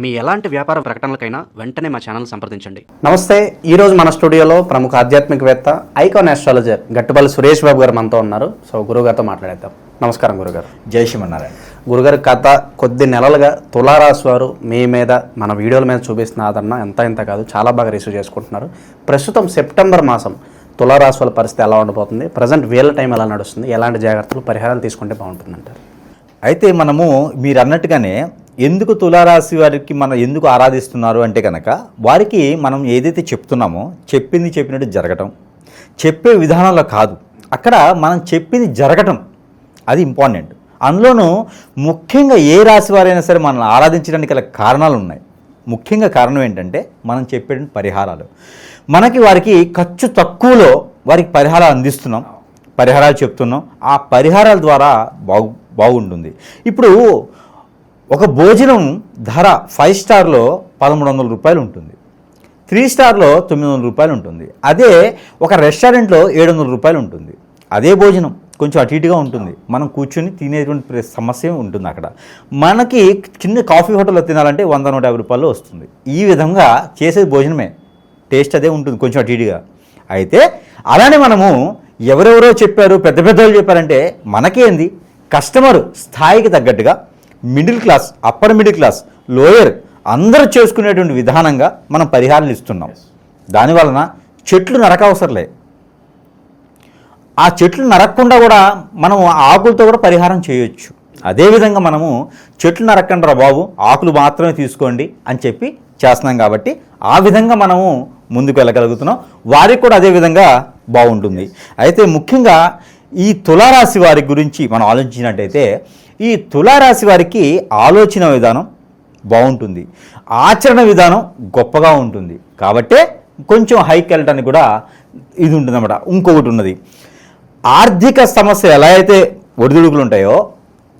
మీ ఎలాంటి వ్యాపార ప్రకటనలకైనా వెంటనే మా ఛానల్ సంప్రదించండి. నమస్తే ఈ రోజు మన స్టూడియోలో ప్రముఖ ఆధ్యాత్మికవేత్త ఐకాన్ ఆస్ట్రాలజర్ గట్టుపల్లి సురేష్ బాబు గారు మనతో ఉన్నారు. సో గురుగారితో మాట్లాడేద్దాం. నమస్కారం గురుగారు జై శ్రీమన్నారాయణ. గురుగారు గత కొద్ది నెలలుగా తులారాశి వారు మీ మీద మన వీడియోల మీద చూపిస్తున్న ఆదరణ ఎంత ఇంత కాదు చాలా బాగా రిసీవ్ చేసుకుంటున్నారు. ప్రస్తుతం సెప్టెంబర్ మాసం తులారాశి వాళ్ళ పరిస్థితి ఎలా ఉండబోతుంది ప్రజెంట్ వీళ్ళ టైం ఎలా నడుస్తుంది? ఎలాంటి జాగ్రత్తలు పరిహారాలు తీసుకుంటే బాగుంటుంది అంటారు అయితే మనము మీరు అన్నట్టుగానే ఎందుకు తులారాశి వారికి మనం ఎందుకు ఆరాధిస్తున్నారు అంటే కనుక వారికి మనం ఏదైతే చెప్తున్నామో చెప్పింది చెప్పినట్టు జరగటం చెప్పే విధానంలో కాదు. అక్కడ మనం చెప్పింది జరగటం అది ఇంపార్టెంట్. అందులోనూ ముఖ్యంగా ఏ రాశి వారైనా సరే మనల్ని ఆరాధించడానికి గల కారణాలు ఉన్నాయి. ముఖ్యంగా కారణం ఏంటంటే మనం చెప్పే పరిహారాలు. మనకి వారికి ఖర్చు తక్కువలో వారికి పరిహారాలు అందిస్తున్నాం పరిహారాలు చెప్తున్నాం. ఆ పరిహారాల ద్వారా బాగు బాగుంటుంది. ఇప్పుడు ఒక భోజనం ధర ఫైవ్ స్టార్లో పదమూడు వందల రూపాయలు ఉంటుంది. త్రీ స్టార్లో తొమ్మిది వందల రూపాయలు ఉంటుంది. అదే ఒక రెస్టారెంట్లో ఏడు వందల రూపాయలు ఉంటుంది. అదే భోజనం కొంచెం అటు ఇటుగా ఉంటుంది. మనం కూర్చొని తినేటువంటి సమస్య ఉంటుంది అక్కడ. మనకి చిన్న కాఫీ హోటల్లో తినాలంటే వంద నూట యాభై రూపాయలు వస్తుంది. ఈ విధంగా చేసేది భోజనమే. టేస్ట్ అదే ఉంటుంది కొంచెం అటు ఇటుగా. అయితే అలానే మనము ఎవరెవరో చెప్పారు పెద్ద పెద్దవాళ్ళు చెప్పారంటే మనకేంది కస్టమర్ స్థాయికి తగ్గట్టుగా middle class upper middle class lower అందరూ చేసుకునేటువంటి విధానంగా మనం పరిహారాలు ఇస్తున్నాం. దానివలన చెట్లు నరకవసరలే ఆ చెట్లు నరక్కుండా కూడా మనం ఆకులతో కూడా పరిహారం చేయొచ్చు. అదేవిధంగా మనము చెట్లు నరక్కండి రా బాబు ఆకులు మాత్రమే తీసుకోండి అని చెప్పి చేస్తున్నాం కాబట్టి ఆ విధంగా మనము ముందుకు వెళ్ళగలుగుతున్నాం. వారికి కూడా అదే విధంగా బాగుంటుంది. అయితే ముఖ్యంగా ఈ తులారాశి వారి గురించి మనం ఆలోచించినట్టయితే ఈ తులారాశి వారికి ఆలోచన విధానం బాగుంటుంది. ఆచరణ విధానం గొప్పగా ఉంటుంది. కాబట్టే కొంచెం హైక్ వెళ్ళడానికి కూడా ఇది ఉంటుందన్నమాట. ఇంకొకటి ఉన్నది. ఆర్థిక సమస్య ఎలా అయితే ఒడిదుడుకులు ఉంటాయో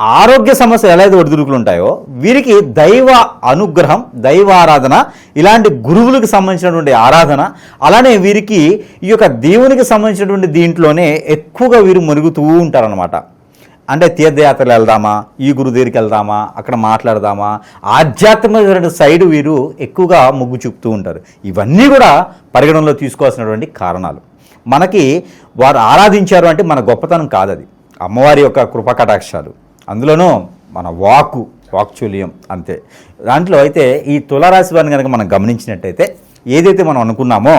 ఆరోగ్య సమస్య ఎలా అయితే ఒడిదుడుకులు ఉంటాయో వీరికి దైవ అనుగ్రహం దైవ ఆరాధన ఇలాంటి గురువులకు సంబంధించినటువంటి ఆరాధన అలానే వీరికి ఈ యొక్క దేవునికి సంబంధించినటువంటి దీంట్లోనే ఎక్కువగా వీరు మునుగుతూ ఉంటారనమాట అంటే తీర్థయాత్రలు వెళ్దామా? ఈ గురు దగ్గరికి వెళ్దామా? అక్కడ మాట్లాడదామా? ఆధ్యాత్మిక సైడ్ వీరు ఎక్కువగా మొగ్గు చూపుతూ ఉంటారు. ఇవన్నీ కూడా పరిగణనలో తీసుకోవాల్సినటువంటి కారణాలు. మనకి వారు ఆరాధించారు అంటే మన గొప్పతనం కాదది. అమ్మవారి యొక్క కృపకటాక్షాలు అందులోనూ మన వాకు వాక్చుల్యం అంతే. దాంట్లో అయితే ఈ తులారాశి వారిని కనుక మనం గమనించినట్టయితే ఏదైతే మనం అనుకున్నామో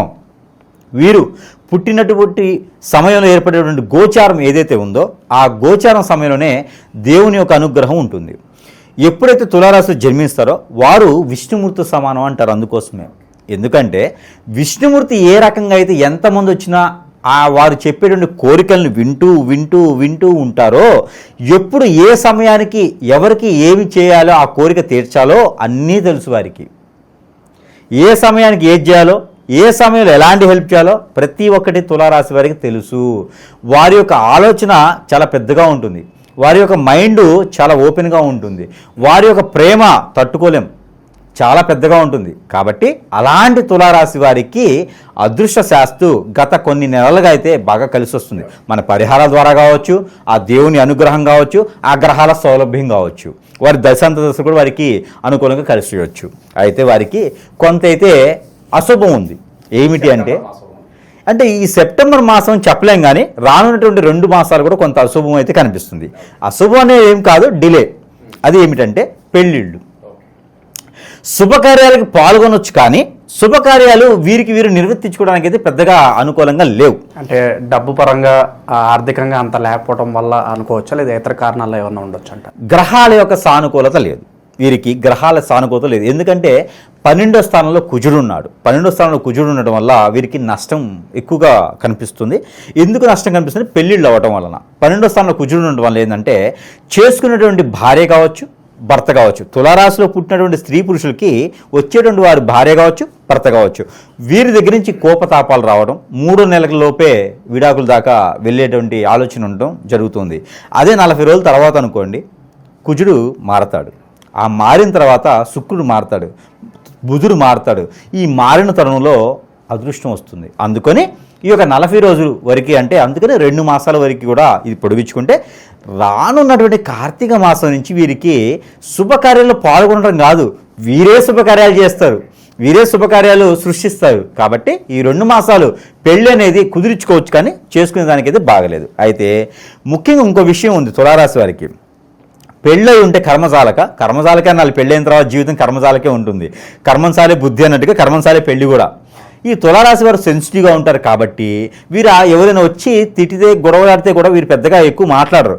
వీరు పుట్టినటువంటి సమయంలో ఏర్పడేటువంటి గోచారం ఏదైతే ఉందో ఆ గోచారం సమయంలోనే దేవుని యొక్క అనుగ్రహం ఉంటుంది. ఎప్పుడైతే తులారాశి జన్మిస్తారో వారు విష్ణుమూర్తి సమానం అంటారు అందుకోసమే. ఎందుకంటే విష్ణుమూర్తి ఏ రకంగా అయితే ఎంతమంది వచ్చినా ఆ వారు చెప్పేటువంటి కోరికలను వింటూ వింటూ వింటూ ఉంటారో ఎప్పుడు ఏ సమయానికి ఎవరికి ఏమి చేయాలో ఆ కోరిక తీర్చాలో అన్నీ తెలుసు వారికి. ఏ సమయానికి ఏది చేయాలో ఏ సమయంలో ఎలాంటి హెల్ప్ చేయాలో ప్రతి ఒక్కటి తులారాశి వారికి తెలుసు. వారి యొక్క ఆలోచన చాలా పెద్దగా ఉంటుంది. వారి యొక్క మైండ్ చాలా ఓపెన్గా ఉంటుంది. వారి యొక్క ప్రేమ తట్టుకోలేం. చాలా పెద్దగా ఉంటుంది. కాబట్టి అలాంటి తులారాశి వారికి అదృష్ట శాస్తు గత కొన్ని నెలలుగా అయితే బాగా కలిసి వస్తుంది. మన పరిహారాల ద్వారా కావచ్చు ఆ దేవుని అనుగ్రహం కావచ్చు ఆ గ్రహాల సౌలభ్యం కావచ్చు. వారి దశాంత దశ కూడా వారికి అనుకూలంగా కలిసి వచ్చు అయితే వారికి కొంత అయితే అశుభం ఉంది. ఏమిటి అంటే అంటే ఈ సెప్టెంబర్ మాసం చెప్పలేం కానీ రానున్నటువంటి రెండు మాసాలు కూడా కొంత అశుభం అయితే కనిపిస్తుంది. అశుభం అనేది ఏం కాదు డిలే. అది ఏమిటంటే పెళ్ళిళ్ళు. శుభకార్యాలకు పాల్గొనొచ్చు కానీ శుభకార్యాలు వీరికి వీరు నిర్వర్తించుకోవడానికి అయితే పెద్దగా అనుకూలంగా లేవు. అంటే డబ్బు పరంగా ఆర్థికంగా అంత లేకపోవడం వల్ల అనుకోవచ్చా? లేదా ఇతర కారణాలు ఏమన్నా ఉండొచ్చు అంట గ్రహాల యొక్క సానుకూలత లేదు. వీరికి గ్రహాల సానుకూలత లేదు. ఎందుకంటే పన్నెండో స్థానంలో కుజుడు ఉన్నాడు. పన్నెండో స్థానంలో కుజుడు ఉండడం వల్ల వీరికి నష్టం ఎక్కువగా కనిపిస్తుంది. ఎందుకు నష్టం కనిపిస్తుంది? పెళ్ళిళ్ళు అవ్వడం వలన. పన్నెండో స్థానంలో కుజుడు ఉండడం వల్ల ఏంటంటే చేసుకునేటువంటి భార్య కావచ్చు భర్త కావచ్చు. తులారాశిలో పుట్టినటువంటి స్త్రీ పురుషులకి వచ్చేటువంటి వారి భార్య కావచ్చు భర్త కావచ్చు. వీరి దగ్గర నుంచి కోపతాపాలు రావడం మూడు నెలల లోపే విడాకుల దాకా వెళ్ళేటువంటి ఆలోచన ఉండడం జరుగుతుంది. అదే నలభై రోజుల తర్వాత అనుకోండి కుజుడు మారతాడు. ఆ మారిన తర్వాత శుక్రుడు మారతాడు బుధుడు మారతాడు. ఈ మారిన తరుణంలో అదృష్టం వస్తుంది. అందుకని ఈ యొక్క నలభై రోజులు వరకు అంటే అందుకని రెండు మాసాల వరకు కూడా ఇది పొడిగించుకుంటే రానున్నటువంటి కార్తీక మాసం నుంచి వీరికి శుభకార్యాల్లో పాల్గొనడం కాదు. వీరే శుభకార్యాలు చేస్తారు. వీరే శుభకార్యాలు సృష్టిస్తారు. కాబట్టి ఈ రెండు మాసాలు పెళ్ళి అనేది కుదిరించుకోవచ్చు కానీ చేసుకునే దానికైతే బాగలేదు. అయితే ముఖ్యంగా ఇంకో విషయం ఉంది తులారాశి వారికి. పెళ్ళై ఉంటే కర్మజాలక. కర్మజాలకే అన్నాళ్ళు పెళ్ళైన తర్వాత జీవితం కర్మజాలకే ఉంటుంది. కర్మంసాలే బుద్ధి అన్నట్టుగా కర్మంసాలే పెళ్ళి కూడా. ఈ తులారాశి వారు సెన్సిటివ్గా ఉంటారు కాబట్టి వీరు ఎవరైనా వచ్చి తిట్టితే గొడవలాడితే కూడా వీరు పెద్దగా ఎక్కువ మాట్లాడరు.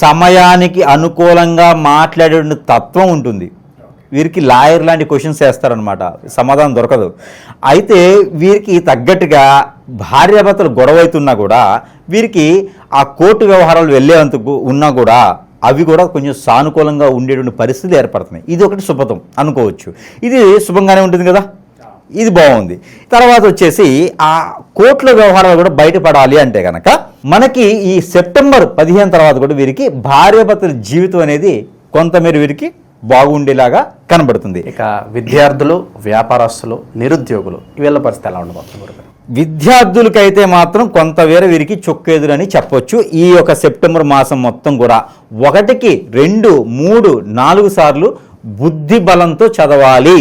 సమయానికి అనుకూలంగా మాట్లాడే తత్వం ఉంటుంది. వీరికి లాయర్ లాంటి క్వశ్చన్స్ వేస్తారనమాట సమాధానం దొరకదు. అయితే వీరికి తగ్గట్టుగా భార్యాభర్తలు గొడవ అవుతున్నా కూడా వీరికి ఆ కోర్టు వ్యవహారాలు వెళ్ళేందుకు ఉన్నా కూడా అవి కూడా కొంచెం సానుకూలంగా ఉండేటువంటి పరిస్థితులు ఏర్పడుతున్నాయి. ఇది ఒకటి శుభతం అనుకోవచ్చు. ఇది శుభంగానే ఉంటుంది కదా? ఇది బాగుంది. తర్వాత వచ్చేసి ఆ కోర్టుల వ్యవహారాలు కూడా బయటపడాలి అంటే కనుక మనకి ఈ సెప్టెంబర్ పదిహేను తర్వాత కూడా వీరికి భార్యాభర్తల జీవితం అనేది కొంతమేర వీరికి బాగుండేలాగా కనబడుతుంది. ఇక విద్యార్థులు వ్యాపారస్తులు నిరుద్యోగులు వీళ్ళ పరిస్థితి ఎలా ఉండబోతుంది విద్యార్థులకైతే మాత్రం కొంతవేర వీరికి చొక్కేదురని చెప్పొచ్చు. ఈ యొక్క సెప్టెంబర్ మాసం మొత్తం కూడా ఒకటికి రెండు మూడు నాలుగు సార్లు బుద్ధి బలంతో చదవాలి.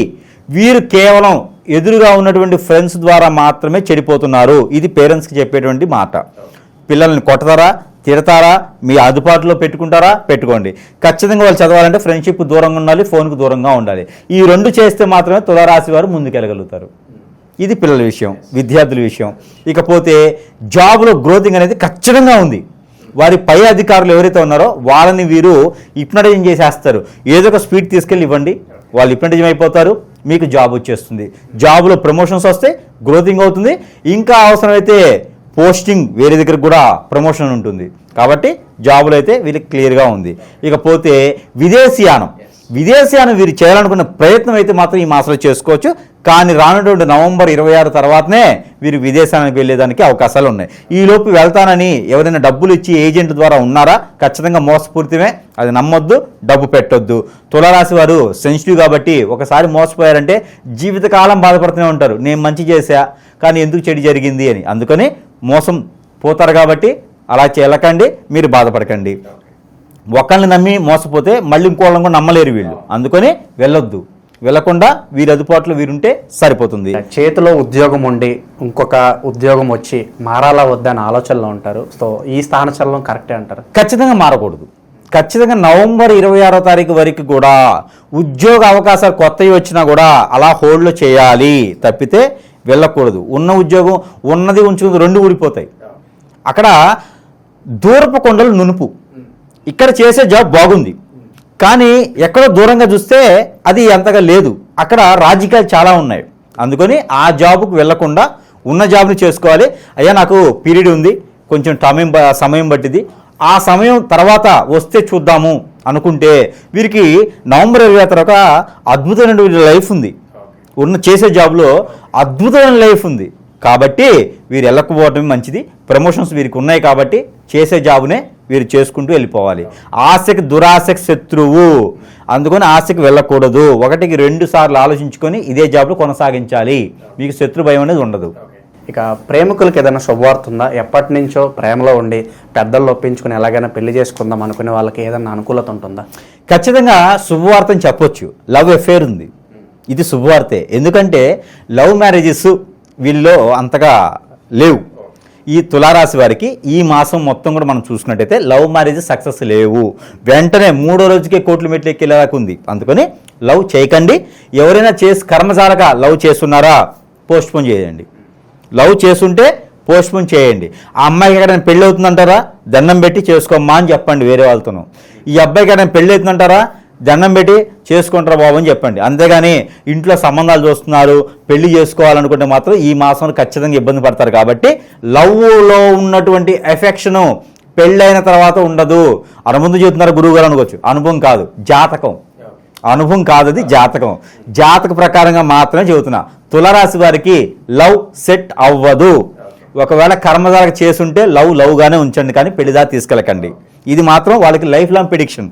వీరు కేవలం ఎదురుగా ఉన్నటువంటి ఫ్రెండ్స్ ద్వారా మాత్రమే చెడిపోతున్నారు. ఇది పేరెంట్స్కి చెప్పేటువంటి మాట. పిల్లల్ని కొడతారా? తిడతారా? మీ అందుబాటులో పెట్టుకుంటారా? పెట్టుకోండి. ఖచ్చితంగా వాళ్ళు చదవాలంటే ఫ్రెండ్షిప్ దూరంగా ఉండాలి ఫోన్కు దూరంగా ఉండాలి. ఈ రెండు చేస్తే మాత్రమే తులారాశి వారు ముందుకెళ్ళగలుగుతారు. ఇది పిల్లల విషయం విద్యార్థుల విషయం. ఇకపోతే జాబ్లో గ్రోతింగ్ అనేది ఖచ్చితంగా ఉంది. వారి పై అధికారులు ఎవరైతే ఉన్నారో వాళ్ళని వీరు హిప్నటైజం చేసేస్తారు. ఏదో ఒక స్పీడ్ తీసుకెళ్ళి ఇవ్వండి. వాళ్ళు హిప్నటైజం అయిపోతారు. మీకు జాబ్ వచ్చేస్తుంది. జాబ్లో ప్రమోషన్స్ వస్తే గ్రోతింగ్ అవుతుంది. ఇంకా అవసరమైతే పోస్టింగ్ వేరే దగ్గర కూడా ప్రమోషన్ ఉంటుంది. కాబట్టి జాబులు అయితే వీళ్ళకి క్లియర్గా ఉంది. ఇకపోతే విదేశీయానం విదేశీయానం వీరు చేయాలనుకున్న ప్రయత్నం అయితే మాత్రం ఈ మాసంలో చేసుకోవచ్చు. కానీ రానటువంటి నవంబర్ ఇరవై ఆరు తర్వాతనే వీరు విదేశానికి వెళ్ళేదానికి అవకాశాలు ఉన్నాయి. ఈ లోపు వెళ్తానని ఎవరైనా డబ్బులు ఇచ్చి ఏజెంట్ ద్వారా ఉన్నారా? ఖచ్చితంగా మోసపూరితమే. అది నమ్మొద్దు డబ్బు పెట్టొద్దు. తులారాశి వారు సెన్సిటివ్ కాబట్టి ఒకసారి మోసపోయారంటే జీవితకాలం బాధపడుతూనే ఉంటారు. నేను మంచి చేశా కానీ ఎందుకు చెడు జరిగింది అని. అందుకని మోసం పోతారు కాబట్టి అలా చేయలకండి మీరు బాధపడకండి. ఒకళ్ళని నమ్మి మోసపోతే మళ్ళీ ఇంకోళ్ళని కూడా నమ్మలేరు వీళ్ళు. అందుకని వెళ్ళొద్దు. వెళ్ళకుండా వీరి అదుపాట్లో వీరుంటే సరిపోతుంది. చేతిలో ఉద్యోగం ఉండి ఇంకొక ఉద్యోగం వచ్చి మారాలా వద్దా అనే ఆలోచనలో ఉంటారు. సో ఈ స్థానచలనం కరెక్టే అంటారు? ఖచ్చితంగా మారకూడదు. ఖచ్చితంగా నవంబర్ ఇరవై ఆరో తారీఖు వరకు కూడా ఉద్యోగ అవకాశాలు కొత్తవి వచ్చినా కూడా అలా హోల్డ్లో చేయాలి. తప్పితే వెళ్ళకూడదు. ఉన్న ఉద్యోగం ఉన్నది ఉంచుకుంది రెండు ఊడిపోతాయి. అక్కడ దూరపు కొండలు నునుపు. ఇక్కడ చేసే జాబ్ బాగుంది. కానీ ఎక్కడో దూరంగా చూస్తే అది అంతగా లేదు. అక్కడ రాజకీయాలు చాలా ఉన్నాయి. అందుకని ఆ జాబ్కు వెళ్ళకుండా ఉన్న జాబ్ని చేసుకోవాలి. అయ్యా నాకు పీరియడ్ ఉంది. కొంచెం టైం సమయం పట్టింది. ఆ సమయం తర్వాత వస్తే చూద్దాము అనుకుంటే వీరికి నవంబర్ ఇరవై తర్వాత అద్భుతమైన లైఫ్ ఉంది. ఉన్న చేసే జాబ్లో అద్భుతమైన లైఫ్ ఉంది. కాబట్టి వీరు వెళ్ళకపోవటం మంచిది. ప్రమోషన్స్ వీరికి ఉన్నాయి కాబట్టి చేసే జాబునే వీరు చేసుకుంటూ వెళ్ళిపోవాలి. ఆశకి దురాశకి శత్రువు. అందుకని ఆశకి వెళ్ళకూడదు. ఒకటికి రెండు సార్లు ఆలోచించుకొని ఇదే జాబ్లో కొనసాగించాలి. మీకు శత్రు భయం అనేది ఉండదు. ఇక ప్రేమికులకు ఏదైనా శుభవార్త ఉందా? ఎప్పటి నుంచో ప్రేమలో ఉండి పెద్దలు ఒప్పించుకుని ఎలాగైనా పెళ్ళి చేసుకుందాం అనుకునే వాళ్ళకి ఏదైనా అనుకూలత ఉంటుందా? ఖచ్చితంగా శుభవార్తని చెప్పొచ్చు. లవ్ ఎఫేర్ ఉంది. ఇది శుభవార్తే. ఎందుకంటే లవ్ మ్యారేజెస్ వీళ్ళలో అంతగా లేవు. ఈ తులారాశి వారికి ఈ మాసం మొత్తం కూడా మనం చూసుకున్నట్టయితే లవ్ మ్యారేజ్ సక్సెస్ లేవు. వెంటనే మూడో రోజుకే కోట్లు మెట్లు ఎక్కేలాగా ఉంది. అందుకని లవ్ చేయకండి. ఎవరైనా చేసి కర్మజాలగా లవ్ చేస్తున్నారా? పోస్ట్పోన్ చేయండి. లవ్ చేస్తుంటే పోస్ట్పోన్ చేయండి. ఆ అమ్మాయికి ఎక్కడైనా పెళ్ళి అవుతుందంటారా? దండం పెట్టి చేసుకోమ్మా అని చెప్పండి వేరే వాళ్ళతోనూ. ఈ అబ్బాయికి ఎక్కడైనా పెళ్ళి అవుతుందంటారా? దండం పెట్టి చేసుకుంటారు బాబు అని చెప్పండి. అంతేగాని ఇంట్లో సంబంధాలు చూస్తున్నారు పెళ్ళి చేసుకోవాలనుకుంటే మాత్రం ఈ మాసంలో ఖచ్చితంగా ఇబ్బంది పడతారు కాబట్టి లవ్లో ఉన్నటువంటి ఎఫెక్షను పెళ్ళైన తర్వాత ఉండదు. అనుబంధం చెబుతున్నారు గురువు గారు అనుకోవచ్చు. అనుభవం కాదు జాతకం. అనుభవం కాదు అది జాతకం. జాతక ప్రకారంగా మాత్రమే చెబుతున్నా. తులరాశి వారికి లవ్ సెట్ అవ్వదు. ఒకవేళ కర్మధారక చేసుంటే లవ్ లవ్గానే ఉంచండి కానీ పెళ్ళిదా తీసుకెళ్ళకండి. ఇది మాత్రం వాళ్ళకి లైఫ్ లాంగ్ ప్రిడిక్షన్.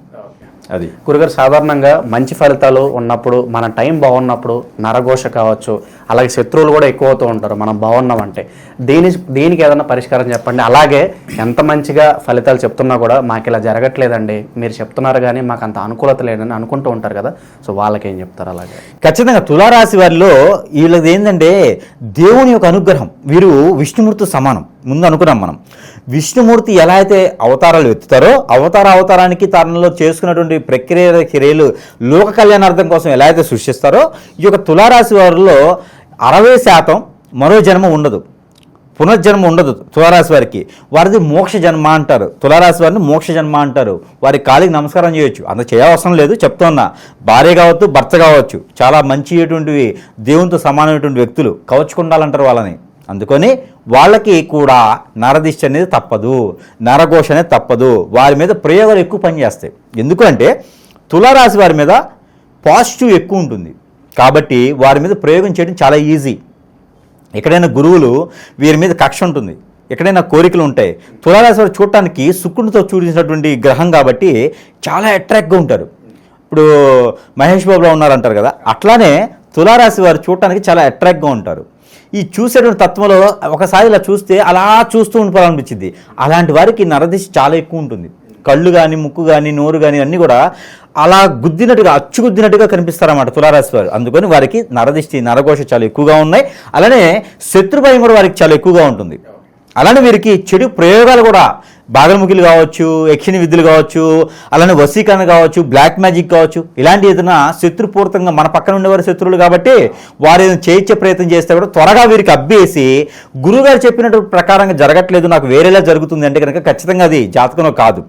అది. గురుగారు సాధారణంగా మంచి ఫలితాలు ఉన్నప్పుడు మన టైం బాగున్నప్పుడు నరఘోష కావచ్చు అలాగే శత్రువులు కూడా ఎక్కువ అవుతూ ఉంటారు మనం బాగున్నామంటే దీని దీనికి ఏదైనా పరిష్కారం చెప్పండి. అలాగే ఎంత మంచిగా ఫలితాలు చెప్తున్నా కూడా మాకు ఇలా జరగట్లేదండి. మీరు చెప్తున్నారు కానీ మాకు అంత అనుకూలత లేదని అనుకుంటూ ఉంటారు కదా. సో వాళ్ళకి ఏం చెప్తారు అలాగే? ఖచ్చితంగా తులారాశి వారిలో వీళ్ళది ఏంటంటే దేవుని యొక్క అనుగ్రహం. వీరు విష్ణుమూర్తి సమానం. ముందు అనుకున్నాం మనం. విష్ణుమూర్తి ఎలా అయితే అవతారాలు ఎత్తుతారో అవతార అవతారానికి తనలో చేసుకున్నటువంటి ప్రక్రియ క్రియలు లోక కళ్యాణార్థం కోసం ఎలా అయితే సృష్టిస్తారో ఈ యొక్క తులారాశి వారిలో అరవై శాతం మరో జన్మ ఉండదు. పునర్జన్మ ఉండదు తులారాశి వారికి. వారిది మోక్ష జన్మ అంటారు. తులారాశి వారిని మోక్ష జన్మ అంటారు. వారి కాలికి నమస్కారం చేయొచ్చు. అంత చేయవసరం లేదు చెప్తున్నా. భార్య కావచ్చు భర్త కావచ్చు. చాలా మంచి దేవునితో సమానమైనటువంటి వ్యక్తులు. కవచుకుండాలంటారు వాళ్ళని. అందుకని వాళ్ళకి కూడా నరదిష్ట అనేది తప్పదు నరఘోష అనేది తప్పదు వారి మీద ప్రయోగాలు ఎక్కువ పనిచేస్తాయి. ఎందుకంటే తులారాశి వారి మీద పాజిటివ్ ఎక్కువ ఉంటుంది. కాబట్టి వారి మీద ప్రయోగం చేయడం చాలా ఈజీ. ఎక్కడైనా గురువులు వీరి మీద కక్ష ఉంటుంది. ఎక్కడైనా కోరికలు ఉంటాయి. తులారాశి వారు చూడటానికి శుక్రునితో చూడించినటువంటి గ్రహం కాబట్టి చాలా అట్రాక్ట్గా ఉంటారు. ఇప్పుడు మహేష్ బాబులో ఉన్నారంటారు కదా అట్లానే తులారాశి వారు చూడటానికి చాలా అట్రాక్ట్గా ఉంటారు. ఈ చూసేటువంటి తత్వంలో ఒకసారి ఇలా చూస్తే అలా చూస్తూ ఉండిపోవాలనిపించింది. అలాంటి వారికి నరదిశ చాలా ఎక్కువ ఉంటుంది. కళ్ళు కానీ ముక్కు కానీ నోరు కానీ అన్నీ కూడా అలా గుద్దినట్టుగా అచ్చు గుద్దినట్టుగా కనిపిస్తారన్నమాట తులారాశి వారు. అందుకని వారికి నరదిష్టి నరఘోష చాలా ఎక్కువగా ఉన్నాయి. అలానే శత్రుభయం కూడా వారికి చాలా ఎక్కువగా ఉంటుంది. అలానే వీరికి చెడు ప్రయోగాలు కూడా బాగలముఖిలు కావచ్చు యక్షిణి విద్యలు కావచ్చు అలానే వశీకరణ కావచ్చు బ్లాక్ మ్యాజిక్ కావచ్చు ఇలాంటి ఏదైనా శత్రుపూర్తంగా మన పక్కన ఉండేవారు శత్రువులు కాబట్టి వారు ఏదైనా చేయించే ప్రయత్నం చేస్తే కూడా త్వరగా వీరికి అబ్బేసి గురుగారు చెప్పినట్టు ప్రకారంగా జరగట్లేదు నాకు వేరేలా జరుగుతుంది అంటే కనుక ఖచ్చితంగా అది జాతకంలో కాదు.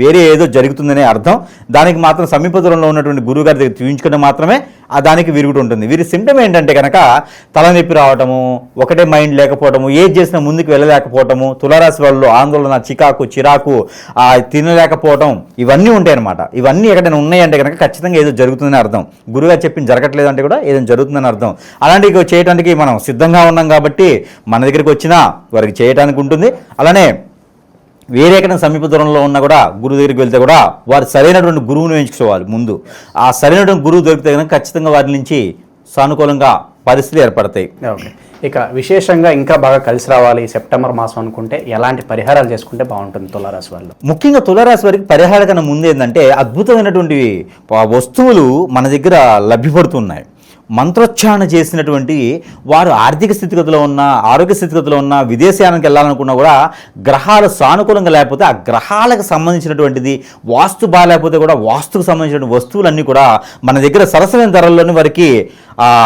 వేరే ఏదో జరుగుతుందనే అర్థం. దానికి మాత్రం సమీప దూరంలో ఉన్నటువంటి గురువు గారి దగ్గర చూపించుకుంటే మాత్రమే ఆ దానికి విరుగుడు ఉంటుంది. వీరి సిమ్టమ్ ఏంటంటే కనుక తలనొప్పి రావటము ఒకటే మైండ్ లేకపోవటము ఏది చేసినా ముందుకు వెళ్ళలేకపోవటము తులారాశి వాళ్ళు ఆందోళన చికాకు చిరాకు తినలేకపోవటం ఇవన్నీ ఉంటాయి అనమాట ఇవన్నీ ఎక్కడైనా ఉన్నాయంటే కనుక ఖచ్చితంగా ఏదో జరుగుతుందని అర్థం. గురుగారు చెప్పింది జరగట్లేదు అంటే కూడా ఏదైనా జరుగుతుందని అర్థం. అలాంటివి చేయడానికి మనం సిద్ధంగా ఉన్నాం కాబట్టి మన దగ్గరికి వచ్చినా వారికి చేయడానికి ఉంటుంది. అలానే వేరే ఎక్కడ సమీప దూరంలో ఉన్నా కూడా గురువు దగ్గరికి వెళ్తే కూడా వారు సరైనటువంటి గురువును ఎంచుకోవాలి ముందు. ఆ సరైనటువంటి గురువు దొరికితే కనుక ఖచ్చితంగా వారి నుంచి సానుకూలంగా పరిస్థితులు ఏర్పడతాయి. ఓకే. ఇక విశేషంగా ఇంకా బాగా కలిసి రావాలి సెప్టెంబర్ మాసం అనుకుంటే ఎలాంటి పరిహారాలు చేసుకుంటే బాగుంటుంది తులారాశి వాళ్ళు? ముఖ్యంగా తులారాశి వారికి పరిహార కన్నా ముందు ఏంటంటే అద్భుతమైనటువంటి వస్తువులు మన దగ్గర లభ్యపడుతున్నాయి. మంత్రోచ్చారణ చేసినటువంటి వారు ఆర్థిక స్థితిగతిలో ఉన్న ఆరోగ్య స్థితిగతిలో ఉన్న విదేశయానికి వెళ్ళాలనుకున్నా కూడా గ్రహాలు సానుకూలంగా లేకపోతే ఆ గ్రహాలకు సంబంధించినటువంటిది వాస్తు బాగాలేకపోతే కూడా వాస్తుకు సంబంధించిన వస్తువులన్నీ కూడా మన దగ్గర సరసమైన ధరల్లోనే వారికి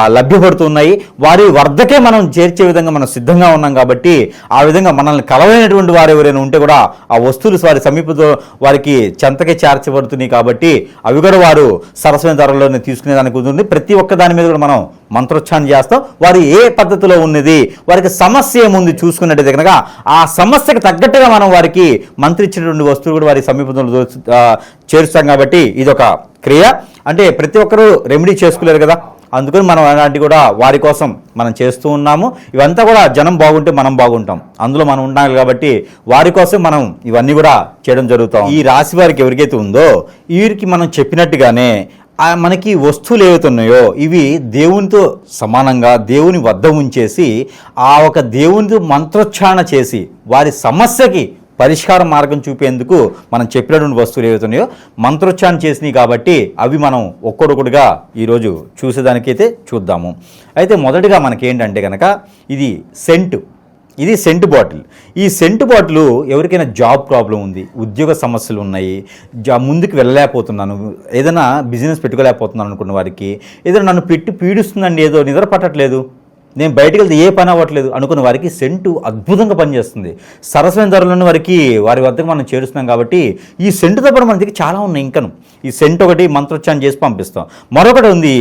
లభ్యపడుతున్నాయి. వారి వర్ధకే మనం చేర్చే విధంగా మనం సిద్ధంగా ఉన్నాం కాబట్టి ఆ విధంగా మనల్ని కలవైనటువంటి వారు ఎవరైనా ఉంటే కూడా ఆ వస్తువులు వారి సమీపంతో వారికి చెంతకే చేర్చబడుతున్నాయి కాబట్టి అవి కూడా వారు సరసమైన ధరల్లోనే తీసుకునేదానికి ఉంటుంది ప్రతి ఒక్క దాని మీద కూడా మనం మంత్రోచ్చారణ చేస్తాం. వారు ఏ పద్ధతిలో ఉన్నది వారికి సమస్య ఏముంది చూసుకున్నట్టయితే కనుక ఆ సమస్యకు తగ్గట్టుగా మనం వారికి మంత్రి ఇచ్చినటువంటి వస్తువులు కూడా వారి సమీపంలో చేరుస్తాం కాబట్టి ఇది ఒక క్రియ. అంటే ప్రతి ఒక్కరూ రెమెడీ చేసుకోలేరు కదా. అందుకని మనం అలాంటి కూడా వారి కోసం మనం చేస్తూ ఉన్నాము. ఇవంతా కూడా జనం బాగుంటే మనం బాగుంటాం. అందులో మనం ఉండాలి కాబట్టి వారి కోసం మనం ఇవన్నీ కూడా చేయడం జరుగుతాం. ఈ రాశి వారికి ఎవరికైతే ఉందో వీరికి మనం చెప్పినట్టుగానే మనకి వస్తువులు ఏవైతే ఉన్నాయో ఇవి దేవునితో సమానంగా దేవుని వద్ద ఉంచేసి ఆ ఒక దేవునితో మంత్రోచ్చారణ చేసి వారి సమస్యకి పరిష్కార మార్గం చూపేందుకు మనం చెప్పినటువంటి వస్తువులు ఏవైతే ఉన్నాయో మంత్రోచ్చారణ చేసినాయి కాబట్టి అవి మనం ఒక్కొక్కటిగా ఈరోజు చూసేదానికైతే చూద్దాము. అయితే మొదటిగా మనకి ఏంటంటే కనుక ఇది సెంటు. ఇది సెంటు బాటిల్. ఈ సెంటు బాటిల్ ఎవరికైనా జాబ్ ప్రాబ్లం ఉంది ఉద్యోగ సమస్యలు ఉన్నాయి జా ముందుకు వెళ్ళలేకపోతున్నాను ఏదైనా బిజినెస్ పెట్టుకోలేకపోతున్నాను అనుకున్న వారికి ఏదైనా నన్ను పెట్టి పీడిస్తుందండి ఏదో నిద్ర పట్టట్లేదు నేను బయటకు వెళ్తే ఏ పని అవ్వట్లేదు అనుకున్న వారికి సెంటు అద్భుతంగా పనిచేస్తుంది. సరసమైన ధరలను వారికి వారి వద్దకు మనం చేరుస్తున్నాం కాబట్టి ఈ సెంటుతో పాటు మన దగ్గర చాలా ఉన్నాయి ఇంకను. ఈ సెంట్ ఒకటి మంత్రోచ్చారం చేసి పంపిస్తాం. మరొకటి ఉంది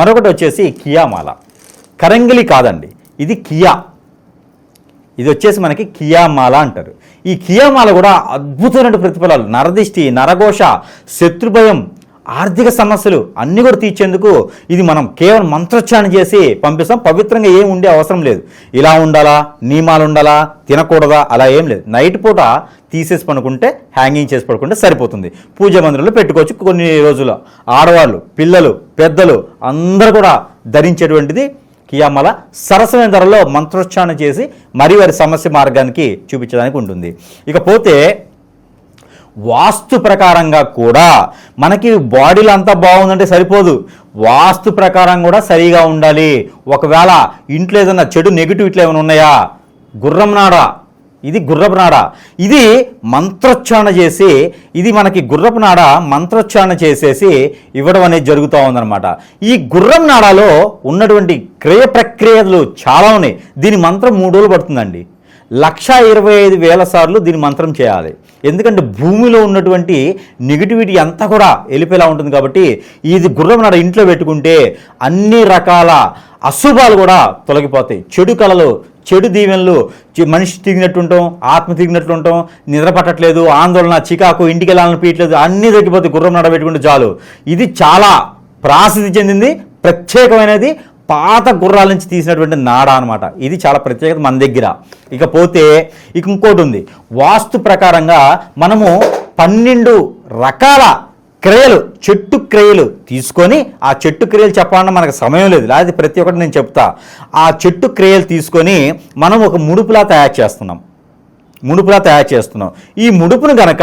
మరొకటి వచ్చేసి కియామాల కరంగిలి కాదండి ఇది కియా. ఇది వచ్చేసి మనకి కియామాల అంటారు. ఈ కియామాల కూడా అద్భుతమైన ప్రతిఫలాలు. నరదిష్టి నరఘోష శత్రుభయం ఆర్థిక సమస్యలు అన్నీ కూడా తీర్చేందుకు ఇది మనం కేవలం మంత్రోచ్చారణ చేసి పంపిస్తాం. పవిత్రంగా ఏం ఉండే అవసరం లేదు. ఇలా ఉండాలా? నియమాలు ఉండాలా? తినకూడదా? అలా ఏం లేదు. నైట్ పూట తీసేసి పడుకుంటే హ్యాంగింగ్ చేసి పడుకుంటే సరిపోతుంది. పూజ మందిరంలో పెట్టుకోవచ్చు. కొన్ని రోజులు ఆడవాళ్ళు పిల్లలు పెద్దలు అందరూ కూడా ధరించేటువంటిది కియామల సరసమైన ధరలో మంత్రోచ్చారణ చేసి మరి వారి సమస్య మార్గానికి చూపించడానికి ఉంటుంది. ఇకపోతే వాస్తు ప్రకారంగా కూడా మనకి బాడీలో అంతా బాగుందంటే సరిపోదు. వాస్తు ప్రకారం కూడా సరిగా ఉండాలి. ఒకవేళ ఇంట్లో ఏదైనా చెడు నెగిటివ్ ఇట్లా ఏమైనా ఉన్నాయా? గుర్రం నాడ? ఇది గుర్రపు నాడ. ఇది మంత్రోచ్చారణ చేసి ఇది మనకి గుర్రపు నాడ మంత్రోచ్చారణ చేసేసి ఇవ్వడం అనేది జరుగుతూ ఉందన్నమాట. ఈ గుర్రం నాడాలో ఉన్నటువంటి క్రియ ప్రక్రియలు చాలా ఉన్నాయి. దీని మంత్రం మూడు రోజులు పడుతుందండి. లక్ష ఇరవై ఐదు వేల సార్లు దీని మంత్రం చేయాలి. ఎందుకంటే భూమిలో ఉన్నటువంటి నెగిటివిటీ అంతా కూడా వెళ్ళిపోయేలా ఉంటుంది కాబట్టి ఇది గుర్రం నాడ ఇంట్లో పెట్టుకుంటే అన్ని రకాల అశుభాలు కూడా తొలగిపోతాయి. చెడు కళలు చెడు దీవెనలు మనిషి తిరిగినట్టు ఉంటాం ఆత్మ తిరిగినట్లు ఉంటాం నిద్ర పట్టట్లేదు ఆందోళన చికాకు ఇంటికి వెళ్ళాలని పీయట్లేదు అన్నీ తగ్గిపోతే గుర్రం నడబెట్టుకుంటే చాలు. ఇది చాలా ప్రాసిద్ధి చెందింది ప్రత్యేకమైనది పాత గుర్రాల నుంచి తీసినటువంటి నాడ అనమాట ఇది చాలా ప్రత్యేకత మన దగ్గర. ఇకపోతే ఇక ఇంకోటి ఉంది. వాస్తు ప్రకారంగా మనము పన్నెండు రకాల క్రియలు చెట్టు క్రియలు తీసుకొని ఆ చెట్టు క్రియలు చెప్పాలన్నా మనకు సమయం లేదు. లేదా ప్రతి ఒక్కటి నేను చెప్తా. ఆ చెట్టు క్రియలు తీసుకొని మనం ఒక ముడుపులా తయారు చేస్తున్నాం. ముడుపులా తయారు చేస్తున్నాం. ఈ ముడుపును గనక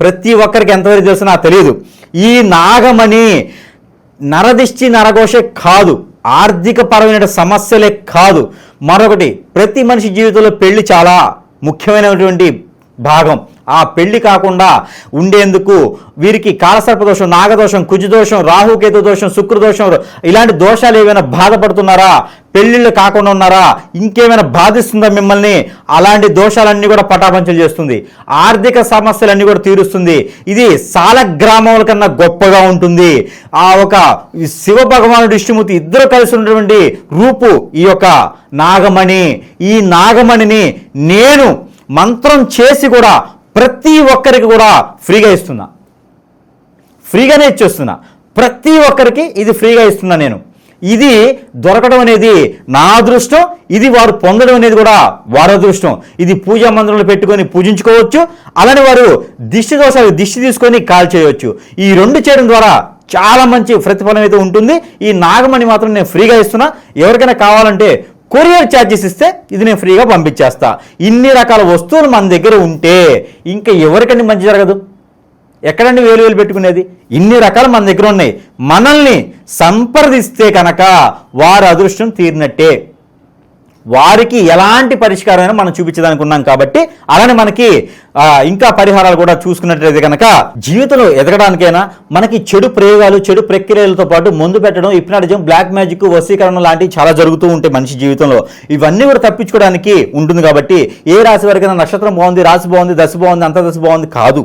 ప్రతి ఒక్కరికి ఎంతవరకు తెలుసు నాకు తెలియదు ఈ నాగమణి నరదిష్టి నరఘోషే కాదు ఆర్థిక పరమైన సమస్యలే కాదు. మరొకటి ప్రతి మనిషి జీవితంలో పెళ్ళి చాలా ముఖ్యమైనటువంటి భాగం. ఆ పెళ్ళి కాకుండా ఉండేందుకు వీరికి కాలసర్ప దోషం నాగదోషం కుజదోషం రాహుకేతు దోషం శుక్రదోషం ఇలాంటి దోషాలు ఏమైనా బాధపడుతున్నారా? పెళ్ళిళ్ళు కాకుండా ఉన్నారా? ఇంకేమైనా బాధిస్తుందా మిమ్మల్ని? అలాంటి దోషాలన్నీ కూడా పటాపంచలు చేస్తుంది. ఆర్థిక సమస్యలన్నీ కూడా తీరుస్తుంది. ఇది సాల గ్రామముల కన్నా గొప్పగా ఉంటుంది. ఆ ఒక శివ భగవానుడు విష్ణుమూర్తి ఇద్దరు కలిసి ఉన్నటువంటి రూపు ఈ యొక్క నాగమణి. ఈ నాగమణిని నేను మంత్రం చేసి కూడా ప్రతి ఒక్కరికి కూడా ఫ్రీగా ఇస్తున్నా. ఫ్రీగానే ఇచ్చేస్తున్నా. ప్రతి ఒక్కరికి ఇది ఫ్రీగా ఇస్తున్నా నేను. ఇది దొరకడం అనేది నా అదృష్టం ఇది వారు పొందడం అనేది కూడా వారి అదృష్టం. ఇది పూజా మందిరంలో పెట్టుకొని పూజించుకోవచ్చు అలానే వారు దిష్టి దోషాలు దిష్టి తీసుకొని కాల్ చేయవచ్చు. ఈ రెండు చేయడం ద్వారా చాలా మంచి ప్రతిఫలం అయితే ఉంటుంది. ఈ నాగమణి మాత్రం నేను ఫ్రీగా ఇస్తున్నా. ఎవరికైనా కావాలంటే కొరియర్ ఛార్జెస్ ఇస్తే ఇది నేను ఫ్రీగా పంపించేస్తా. ఇన్ని రకాల వస్తువులు మన దగ్గర ఉంటే ఇంకా ఎవరికండి మంచి జరగదు. ఎక్కడండి వేలు వేలు పెట్టుకునేది? ఇన్ని రకాలు మన దగ్గర ఉన్నాయి. మనల్ని సంప్రదిస్తే కనుక వారి అదృష్టం తీరినట్టే. వారికి ఎలాంటి పరిష్కారమైనా మనం చూపించడానికి ఉన్నాం కాబట్టి అలానే మనకి ఇంకా పరిహారాలు కూడా చూసుకున్నట్లయితే కనుక జీవితంలో ఎదగడానికైనా మనకి చెడు ప్రయోగాలు చెడు ప్రక్రియలతో పాటు మందు పెట్టడం ఇప్నాటిజం బ్లాక్ మ్యాజిక్ వసీకరణ లాంటివి చాలా జరుగుతూ ఉంటాయి మనిషి జీవితంలో. ఇవన్నీ కూడా తప్పించుకోవడానికి ఉంటుంది కాబట్టి ఏ రాశి వారికైనా నక్షత్రం బాగుంది రాశి బాగుంది దశ బాగుంది అంత దశ బాగుంది కాదు.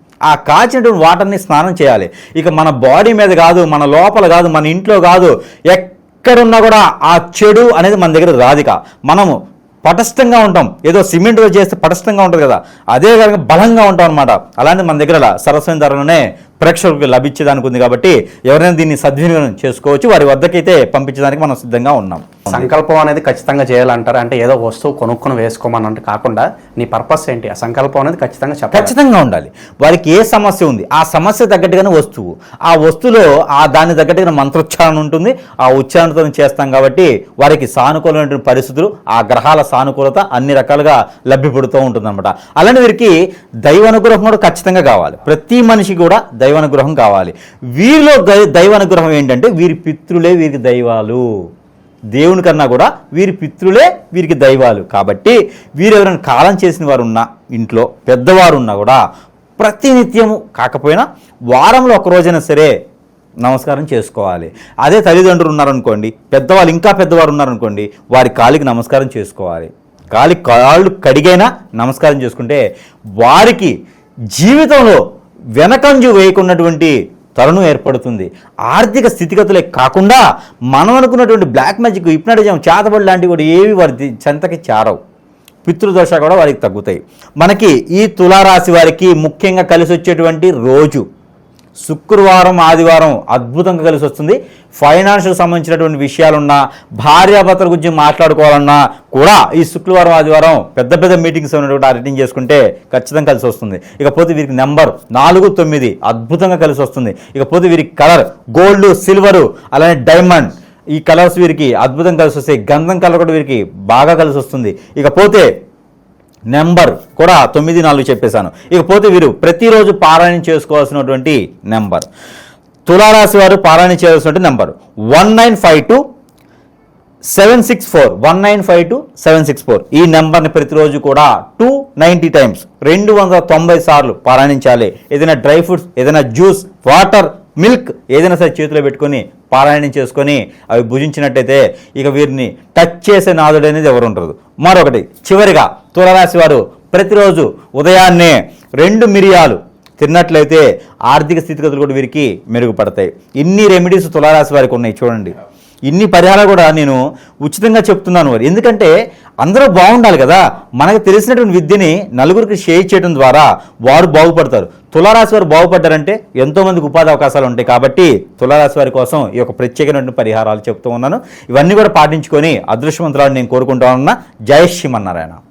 ఆ కాచినటువంటి వాటర్ని స్నానం చేయాలి. ఇక మన బాడీ మీద కాదు మన లోపల కాదు మన ఇంట్లో కాదు ఎక్కడున్నా కూడా ఆ చెడు అనేది మన దగ్గర రాదిక మనము పటస్థంగా ఉంటాం. ఏదో సిమెంట్తో చేస్తే పటస్థంగా ఉంటుంది కదా. అదే కనుక బలంగా ఉంటాం అనమాట అలాంటి మన దగ్గర సరస్వతి ధరలోనే ప్రేక్షకులకు లభించేదానికి ఉంది కాబట్టి ఎవరైనా దీన్ని సద్వినియోగం చేసుకోవచ్చు. వారి వద్దకైతే పంపించడానికి మనం సిద్ధంగా ఉన్నాం. సంకల్పం అనేది ఖచ్చితంగా చేయాలంటారు? అంటే ఏదో వస్తువు కొనుక్కొని వేసుకోమని అంటే కాకుండా నీ పర్పస్ ఏంటి? ఆ సంకల్పం అనేది ఖచ్చితంగా చెప్పాలి. ఖచ్చితంగా ఉండాలి. వారికి ఏ సమస్య ఉంది? ఆ సమస్య తగ్గట్టుగానే వస్తువు. ఆ వస్తువులో ఆ దాని తగ్గట్టుగా మంత్రోచ్చారణ ఉంటుంది. ఆ ఉచ్చారణతో చేస్తాం కాబట్టి వారికి సానుకూలమైనటువంటి పరిస్థితులు ఆ గ్రహాల సానుకూలత అన్ని రకాలుగా లభ్యపడుతూ ఉంటుంది అనమాట అలానే వీరికి దైవానుగ్రహం కూడా ఖచ్చితంగా కావాలి. ప్రతి మనిషికి కూడా దైవానుగ్రహం కావాలి. వీరిలో దైవానుగ్రహం ఏంటంటే వీరి పితృలే వీరికి దైవాలు. దేవుని కన్నా కూడా వీరి పితృలే వీరికి దైవాలు. కాబట్టి వీరు ఎవరైనా కాలం చేసిన వారు ఉన్నా ఇంట్లో పెద్దవారు ఉన్నా కూడా ప్రతినిత్యము కాకపోయినా వారంలో ఒక రోజైనా సరే నమస్కారం చేసుకోవాలి. అదే తల్లిదండ్రులు ఉన్నారనుకోండి పెద్దవాళ్ళు ఇంకా పెద్దవారు ఉన్నారనుకోండి వారి కాలికి నమస్కారం చేసుకోవాలి. కాలి కాళ్ళు కడిగైనా నమస్కారం చేసుకుంటే వారికి జీవితంలో వెనకంజు వేయకున్నటువంటి తరుణం ఏర్పడుతుంది. ఆర్థిక స్థితిగతులే కాకుండా మనం అనుకున్నటువంటి బ్లాక్ మ్యాజిక్ హిప్నాటిజం చేతబడి లాంటివి కూడా ఏవి వారి చెంతకి చేరవు. పితృదోష కూడా వారికి తగ్గుతాయి. మనకి ఈ తులారాశి వారికి ముఖ్యంగా కలిసి వచ్చేటువంటి రోజు. శుక్రవారం ఆదివారం అద్భుతంగా కలిసి వస్తుంది. ఫైనాన్షియల్ సంబంధించినటువంటి విషయాలున్నా భార్యాభర్తల గురించి మాట్లాడుకోవాలన్నా కూడా ఈ శుక్రవారం ఆదివారం పెద్ద పెద్ద మీటింగ్స్ ఉన్నటువంటి అటెండ్ చేసుకుంటే ఖచ్చితంగా కలిసి వస్తుంది. ఇకపోతే వీరికి నెంబర్ నాలుగు తొమ్మిది అద్భుతంగా కలిసి వస్తుంది. ఇకపోతే వీరికి కలర్ గోల్డ్ సిల్వరు అలానే డైమండ్ ఈ కలర్స్ వీరికి అద్భుతంగా కలిసి వస్తాయి. గంధం కలర్ కూడా వీరికి బాగా కలిసి వస్తుంది. ఇకపోతే నెంబర్ కూడా తొమ్మిది నాలుగు చెప్పేశాను. ఇకపోతే వీరు ప్రతిరోజు పారాయణ చేసుకోవాల్సినటువంటి నెంబర్. తులారాశి వారు పారాయణ చేయాల్సినటువంటి number. One nine five two seven six four. One nine five two seven six four. ఈ నెంబర్ని ప్రతిరోజు కూడా టూ నైంటీ టైమ్స్ రెండు వందల తొంభై సార్లు పారాయణించాలి. ఏదైనా డ్రై ఫ్రూట్స్ ఏదైనా జ్యూస్ వాటర్ మిల్క్ ఏదైనా సరే చేతిలో పెట్టుకొని పారాయణం చేసుకొని అవి భుజించినట్టయితే ఇక వీరిని టచ్ చేసే నాదుడు అనేది ఎవరు ఉండరు మరొకటి చివరిగా తులరాశి వారు ప్రతిరోజు ఉదయాన్నే రెండు మిరియాలు తిన్నట్లయితే ఆర్థిక స్థితిగతులు కూడా వీరికి మెరుగుపడతాయి. ఇన్ని రెమెడీస్ తులారాశి వారికి ఉన్నాయి చూడండి. ఇన్ని పరిహారాలు కూడా నేను ఉచితంగా చెప్తున్నాను వారు ఎందుకంటే అందరూ బాగుండాలి కదా. మనకు తెలిసినటువంటి విద్యని నలుగురికి షేర్ చేయడం ద్వారా వారు బాగుపడతారు. తులారాశి వారు బాగుపడ్డారంటే ఎంతోమందికి ఉపాధి అవకాశాలు ఉంటాయి కాబట్టి తులారాశి వారి కోసం ఈ యొక్క ప్రత్యేకమైనటువంటి పరిహారాలు చెప్తూ ఉన్నాను. ఇవన్నీ కూడా పాటించుకొని అదృష్టవంతురాలు నేను కోరుకుంటా ఉన్నా. జయ శ్రీమన్నారాయణ.